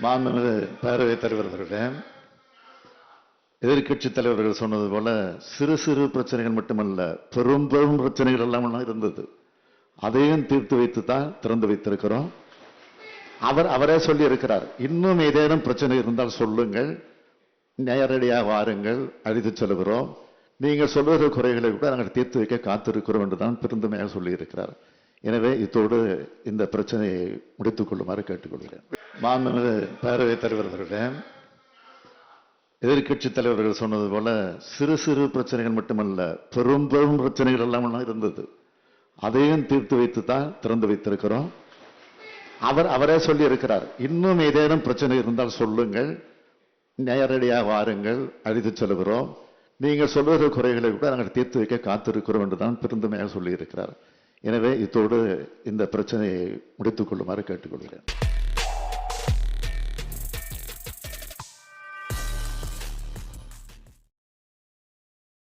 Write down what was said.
மாண்புமிகு பேரவைத் தலைவர் அவர்களே எதிர்க்கட்சி தலைவர்கள் சொன்னது போல சிறு சிறு பிரச்சனைகள் மட்டுமல்ல பெரும் பெரும் பிரச்சனைகள் எல்லாம் இருந்தது. அதையும் தீர்த்து வைத்து தான் திறந்து வைத்திருக்கிறோம். அவர் அவரே சொல்லி இருக்கிறார் இன்னும் ஏதேனும் பிரச்சனை இருந்தால் சொல்லுங்கள் நேரடியாக வாருங்கள் அழித்து செல்கிறோம். நீங்கள் சொல்லுகிற குறைகளை கூட நாங்கள் தீர்த்து வைக்க காத்திருக்கிறோம் என்று தான் பெருந்தமையாக சொல்லியிருக்கிறார். எனவே இத்தோடு இந்த பிரச்சனையை முடித்துக் கொள்ளுமாறு கேட்டுக்கொள்கிறேன். மாண்புமிகு பேரவைத் தலைவர் அவர்களே எதிர்க்கட்சி தலைவர்கள் சொன்னது போல சிறு சிறு பிரச்சனைகள் மட்டுமல்ல பெரும் பெரும் பிரச்சனைகள் எல்லாம் இருந்தது. அதையும் தீர்த்து வைத்து தான் திறந்து வைத்திருக்கிறோம். அவர் அவரே சொல்லி இருக்கிறார் இன்னும் ஏதேனும் பிரச்சனை இருந்தால் சொல்லுங்கள். நேரடியாக வாருங்கள். அழித்து செல்கிறோம். நீங்கள் சொல்லுகிற குறைகளை கூட நாங்கள் தீர்த்து வைக்க காத்திருக்கிறோம் என்று தான் பெருந்தமையாக சொல்லியிருக்கிறார். எனவே இத்தோடு இந்த பிரச்சனையை முடித்துக் கொள்ளுமாறு கேட்டுக்கொள்கிறேன்.